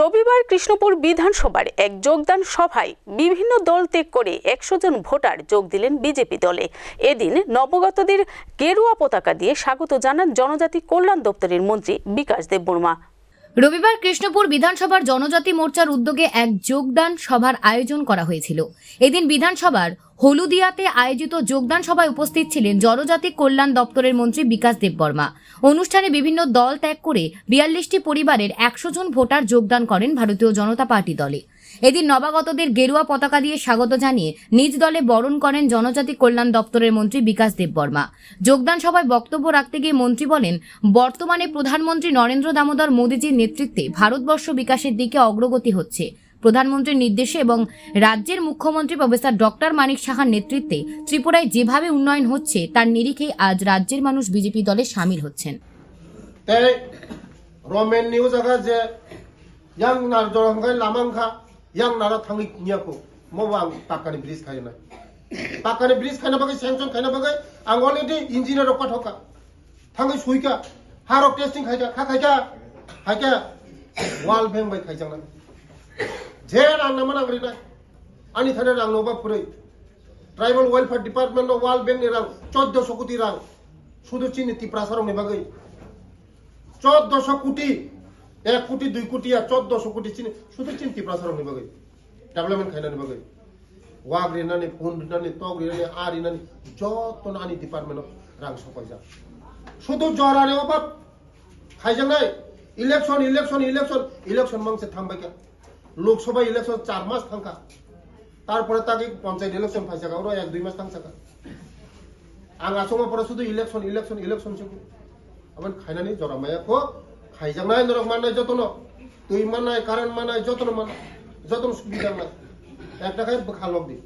রবিবার কৃষ্ণপুর বিধানসভার এক যোগদান সভায় বিভিন্ন দল ত্যাগ করে একশো জন ভোটার যোগ দিলেন বিজেপি দলে। এদিন নবগতদের গেরুয়া পতাকা দিয়ে স্বাগত জানান জনজাতি কল্যাণ দপ্তরের মন্ত্রী বিকাশ দেববর্মা। রবিবার কৃষ্ণপুর বিধানসভার জনজাতি মোর্চার উদ্যোগে এক যোগদান সভার আয়োজন করা হয়েছিল। এদিন বিধানসভার হলুদিয়াতে আয়োজিত যোগদান সভায় উপস্থিত ছিলেন জনজাতি কল্যাণ দপ্তরের মন্ত্রী বিকাশ দেববর্মা। অনুষ্ঠানে বিভিন্ন দল ত্যাগ করে বিয়াল্লিশটি পরিবারের একশো জন ভোটার যোগদান করেন ভারতীয় জনতা পার্টি দলে। এদিন নবাগতদের গেরুয়া পতাকা দিয়ে স্বাগত জানিয়ে নিজ দলে বরণ করেন জনজাতি কল্যাণ দপ্তরের মন্ত্রী বিকাশ দেববর্মা। যোগদান সভায় বক্তব্য রাখতে গিয়ে মন্ত্রী বলেন, বর্তমানে প্রধানমন্ত্রী নরেন্দ্র দামোদর মোদীজির নেতৃত্বে ভারতবর্ষ বিকাশের দিকে অগ্রগতি হচ্ছে। প্রধানমন্ত্রীর নির্দেশে এবং রাজ্যের মুখ্যমন্ত্রী প্রফেসর ডক্টর মানিক সাহার নেতৃত্বে ত্রিপুরায় যেভাবে উন্নয়ন হচ্ছে, তার নিরিখে আজ রাজ্যের মানুষ বিজেপি দলে সামিল হচ্ছেন। পাকানে ব্রিজ খাইনা বাকি স্যাংশন খাইনা বাকি ইঞ্জিনিয়ার রক্ষা ঠকা থাকে সুইকা হারক testing na mana gri na ani thane rang no ba purai tribal welfare department ওয়াল ব্যাংক রাং চোদ্দশো কোটি রাং শুধু চিনি তিপ্রাসারং বাগৈ চোদ্দশো কোটি, এক কোটি, দুই কোটি আর চোদ্দশো কোটি চিনি, শুধু চিনি তিপ্রাসারং বাগৈ ডেভেলপমেন্ট খাইনানি বাগৈ ওয়াগ রিনানি ফোন রিনানি তগ রিনানি আর রিনানি যত নানি ডিপার্টমেন্ট রাং সকাইজা শুধু জ্বর জরানি অভাব। খাইজাংনাই ইলেকশন ইলেকশন ইলেকশন ইলেকশন মাংসে থামবাইকা লোকসভা ইলেকশন চার মাস থাকা তারপরে তাকে পঞ্চায়েত ইলেকশন ফাইসাকা ওরা এক দুই মাস থাকা আং আসমা পরে শুধু ইলেকশন ইলেকশন ইলেকশন সব আমার খাইনানি জরামায়া খো খাইজাক নাই নরক মানাই যতন। তুই মানায় কারেন্ট মানায় যতন মানায় যতন সুবিধা না এক টাকায় খালক দিই